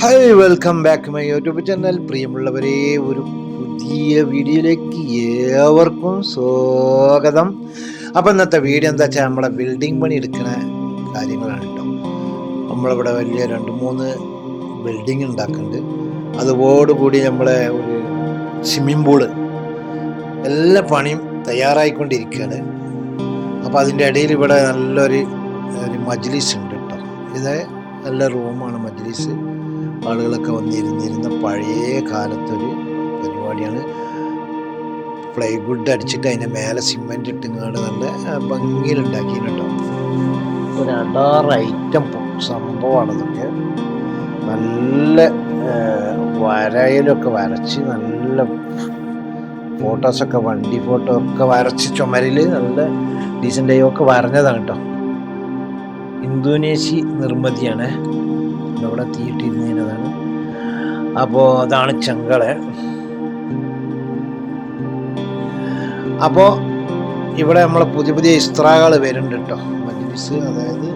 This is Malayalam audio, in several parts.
Hi welcome back my YouTube channel പ്രിയമുള്ളവരെ ഒരു പുതിയ വീഡിയോയിലേക്ക് ഏവർക്കും സ്വാഗതം. അപ്പം ഇന്നത്തെ വീഡിയോ എന്താ വെച്ചാൽ നമ്മളെ ബിൽഡിംഗ് പണി എടുക്കുന്ന കാര്യങ്ങളാണ് കേട്ടോ. നമ്മളിവിടെ വലിയ രണ്ട് മൂന്ന് ബിൽഡിംഗ് ഉണ്ടാക്കുന്നുണ്ട്. അതോടുകൂടി നമ്മളെ ഒരു സ്വിമ്മിംഗ് പൂൾ എല്ലാ പണിയും തയ്യാറായിക്കൊണ്ടിരിക്കുകയാണ്. അപ്പോൾ അതിന്റെ ഇടയിൽ ഇവിടെ നല്ലൊരു ഒരു മജ്ലിസ് ഉണ്ട് കേട്ടോ. ഇത് നല്ല റൂമാണ് മജ്ലിസ്. ആളുകളൊക്കെ വന്നിരുന്നിരുന്ന പഴയ കാലത്തൊരു പരിപാടിയാണ്. പ്ലൈവുഡ് അടിച്ചിട്ട് അതിന്റെ മേലെ സിമെന്റ് ഇട്ടിങ്ങാണ്ട് നല്ല ഭംഗിയിലുണ്ടാക്കി കേട്ടോ ഒരു അടാറ് ഐറ്റം സംഭവമാണ് ഇതൊക്കെ നല്ല വരയിലൊക്കെ വരച്ച് നല്ല ഫോട്ടോസൊക്കെ വണ്ടി ഫോട്ടോ ഒക്കെ വരച്ച് ചുമരിൽ നല്ല ഡീസന്റ് ഒക്കെ വരഞ്ഞതാണ് കേട്ടോ ഇന്തോനേഷ്യ നിർമ്മിതിയാണ്. ഇവിടെ തീയിട്ടിരുന്നതാണ് അപ്പോ അതാണ് ചെങ്കൾ. അപ്പോ ഇവിടെ നമ്മൾ പുതിയ പുതിയ ഇസ്ത്രാകൾ വരുന്നുണ്ട് കേട്ടോ മജ്ലിസ് അതായത്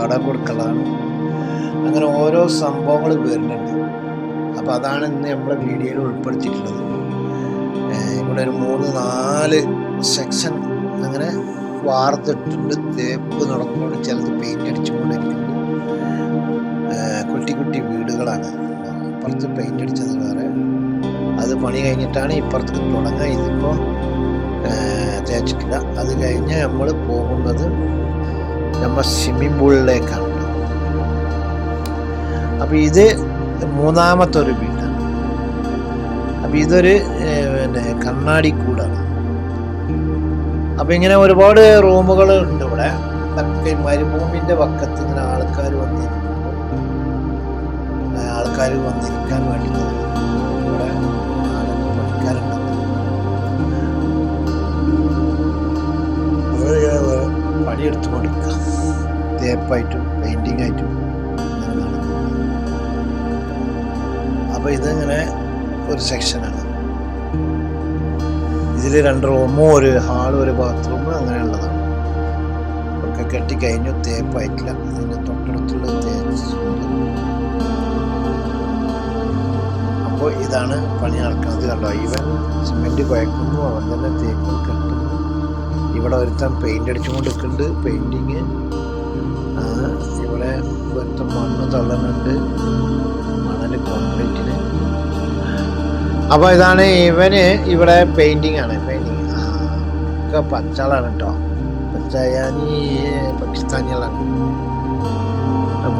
അവിടെ കൊടുക്കലാണ്. അങ്ങനെ ഓരോ സംഭവങ്ങൾ വരുന്നുണ്ട്. അപ്പോൾ അതാണ് ഇന്ന് നമ്മുടെ വീഡിയോയിൽ ഉൾപ്പെടുത്തിയിട്ടുള്ളത്. ഇവിടെ ഒരു മൂന്ന് നാല് സെക്ഷൻ അങ്ങനെ വാർത്തിട്ടുണ്ട്. തേപ്പ് നടക്കുന്നുണ്ട്. ചിലത് പെയിന്റ് അടിച്ചുകൊണ്ടിരിക്കുന്നുണ്ട് കുട്ടി കുട്ടി വീടുകളാണ്. കുറച്ച് പെയിന്റ് അടിച്ചത് വേറെ. അത് പണി കഴിഞ്ഞിട്ടാണ് ഇപ്പുറത്ത് തുടങ്ങുക. ഇതിപ്പോൾ തേച്ചിട്ടില്ല. അത് കഴിഞ്ഞ് നമ്മൾ പോകുന്നത് നമ്മൾ സ്വിമ്മിംഗ് പൂളിലേക്കാണ് അപ്പോൾ ഇത് മൂന്നാമത്തെ ഒരു വീടാണ്. അപ്പോൾ ഇതൊരു പിന്നെ കണ്ണാടി കൂടാണ്. അപ്പോൾ ഇങ്ങനെ ഒരുപാട് റൂമുകൾ ഉണ്ട് ഇവിടെ. മരുഭൂമിന്റെ പക്കത്ത് ഇങ്ങനെ ആൾക്കാർ വന്നിരിക്കുമ്പോൾ ആൾക്കാർ വന്നിരിക്കാൻ വേണ്ടി ഇവിടെ പണിക്കാരുണ്ട് പണിയെടുത്തുകൊണ്ടിരിക്കുക തേപ്പായിട്ടും പെയിന്റിങ് ആയിട്ടും അപ്പോൾ ഇതിങ്ങനെ ഒരു സെക്ഷനാണ് ഇതിൽ രണ്ട് റൂമും ഒരു ഹാളും ഒരു ബാത്റൂമും അങ്ങനെയുള്ളതാണ്. ഒക്കെ കെട്ടി കഴിഞ്ഞു തേപ്പായിട്ടില്ല അതിന്റെ തൊട്ടടുത്തുള്ള തേച്ചിട്ടുണ്ട് അപ്പോൾ ഇതാണ് പണി നടക്കുന്നത് കണ്ടോ? ഇവൻ സിമെന്റ് കുഴക്കുന്നു അവൻ തന്നെ തേക്കും കെട്ടുന്നു ഇവിടെ ഒരുത്തൻ പെയിന്റ് അടിച്ചുകൊണ്ട് നിൽക്കുന്നുണ്ട് പെയിന്റിങ് ഇവിടെ ഒരുത്തൻ മണ്ണ് തള്ളുന്നുണ്ട്. മണൽ കോൺക്രീറ്റിന് അപ്പോൾ ഇതാണ് ഇവന് ഇവിടെ പെയിന്റിങ് ആണ് പെയിന്റിങ് ഒക്കെ പച്ചാളാണ് കേട്ടോ. പച്ചായാനി പാകിസ്ഥാനികളാണ്.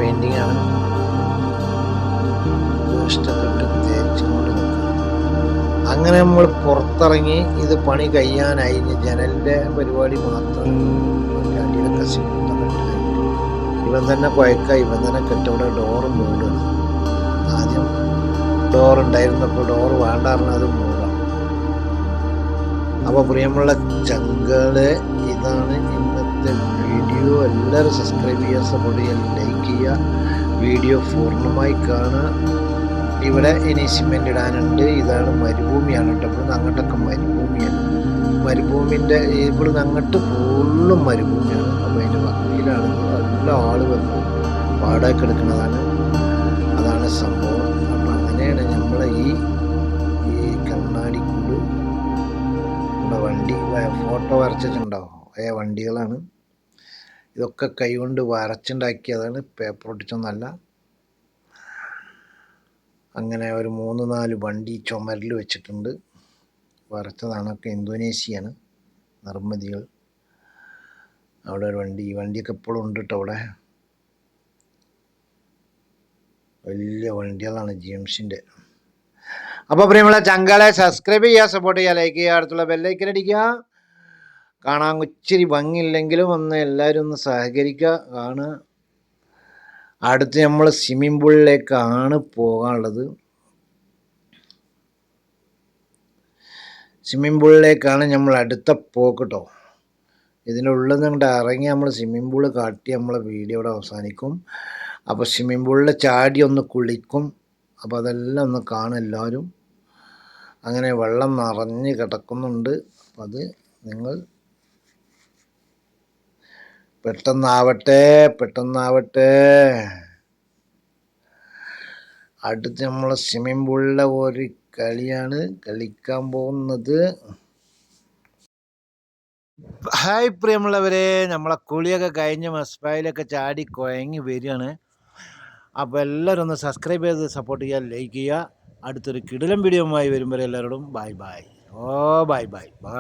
പെയിന്റിങ് ആണ്. ഇഷ്ടപ്പെട്ട് തേച്ചുകൊണ്ട് അങ്ങനെ നമ്മൾ പുറത്തിറങ്ങി ഇത് പണി കഴിയാനായി. ജനലിന്റെ പരിപാടി മാത്രം ഇവൻ തന്നെ കുഴക്ക ഇവൻ തന്നെ കെട്ടവിടെ ഡോറ് മൂടുന്നു ആദ്യം ഡോർ ഉണ്ടായിരുന്നപ്പോൾ ഡോർ വേണ്ടാറിന് അത് മൂടാം. അപ്പോൾ പ്രിയമുള്ള ചങ്കൾ ഇതാണ് ഇന്നത്തെ വീഡിയോ എല്ലാവരും സബ്സ്ക്രൈബ് ചെയ്യുക സപ്പോർട്ട് ചെയ്യുക ലൈക്ക് ചെയ്യുക. വീഡിയോ പൂർണമായി കാണുക. ഇവിടെ ഇനി സിമെന്റ് ഇടാനുണ്ട്. ഇതാണ് മരുഭൂമിയാണ് കേട്ടോ. ഇവിടുന്ന് അങ്ങോട്ടൊക്കെ മരുഭൂമിയാണ്. മരുഭൂമിന്റെ ഇവിടുന്ന് അങ്ങോട്ട് ഫുള്ളും മരുഭൂമിയാണ്. അപ്പോൾ അതിന്റെ വക്കീലാണ് നല്ല ആൾ വന്ന് വാടക എടുക്കുന്നതാണ്. അതാണ് സംഭവം. അപ്പം അങ്ങനെയാണ് നമ്മളെ ഈ ഈ കണ്ണാടിക്കൂട് നമ്മുടെ വണ്ടി ഫോട്ടോ വരച്ചിട്ടുണ്ടാവും. ഏ വണ്ടികളാണ്. ഇതൊക്കെ കൈകൊണ്ട് വരച്ചുണ്ടാക്കിയതാണ് പേപ്പർ ഒട്ടിച്ചൊന്നല്ല അങ്ങനെ ഒരു മൂന്ന് നാല് വണ്ടി ചുമരിൽ വെച്ചിട്ടുണ്ട്. വരച്ചതാണൊക്കെ ഇന്തോനേഷ്യയാണ് നിർമ്മിതികൾ. അവിടെ ഒരു വണ്ടി ഈ വണ്ടിയൊക്കെ ഇപ്പോഴും ഉണ്ട് കേട്ടോ അവിടെ. വലിയ വണ്ടികളാണ് ജിംസിന്റെ. അപ്പോൾ പ്രിയമുള്ള ചങ്കളെ സബ്സ്ക്രൈബ് ചെയ്യുക സപ്പോർട്ട് ചെയ്യുക ലൈക്ക് ചെയ്യുക അടുത്തുള്ള ബെല്ലൈക്കൻ അടിക്കുക. കാണാൻ ഇച്ചിരി ഭംഗിയില്ലെങ്കിലും ഒന്ന് എല്ലാവരും ഒന്ന് സഹകരിക്കുക. കാണുക അടുത്ത് നമ്മൾ സ്വിമ്മിംഗ് പൂളിലേക്കാണ് പോകാനുള്ളത്. സ്വിമ്മിംഗ് പൂളിലേക്കാണ് നമ്മൾ അടുത്ത പോക്ക് കേട്ടോ ഇതിനുള്ളിൽ നിന്ന് ഇറങ്ങി നമ്മൾ സ്വിമ്മിംഗ് പൂൾ കാട്ടി നമ്മളെ വീഡിയോ ഇവിടെ അവസാനിക്കും. അപ്പോൾ സ്വിമ്മിംഗ് പൂളിൽ ചാടി ഒന്ന് കുളിക്കും. അപ്പോൾ അതെല്ലാം ഒന്ന് കാണും എല്ലാവരും. അങ്ങനെ വെള്ളം നിറഞ്ഞ് കിടക്കുന്നുണ്ട്. അത് നിങ്ങൾ പെട്ടെന്നാവട്ടെ പെട്ടെന്നാവട്ടെ. അടുത്ത് നമ്മൾ സ്വിമ്മിംഗ് പൂളിലെ ഒരു കളിയാണ് കളിക്കാൻ പോകുന്നത്. ഹായ് പ്രിയമുള്ളവരെ. നമ്മളെ കുളിയൊക്കെ കഴിഞ്ഞ് മസ്ബായിലൊക്കെ ചാടി കുഴങ്ങി വരികയാണ്. അപ്പോൾ എല്ലാവരും ഒന്ന് സബ്സ്ക്രൈബ് ചെയ്ത് സപ്പോർട്ട് ചെയ്യുക ലൈക്ക് ചെയ്യുക. അടുത്തൊരു കിടിലം വീഡിയോയുമായി വരുമ്പോൾ എല്ലാവരോടും bye bye oh bye bye bye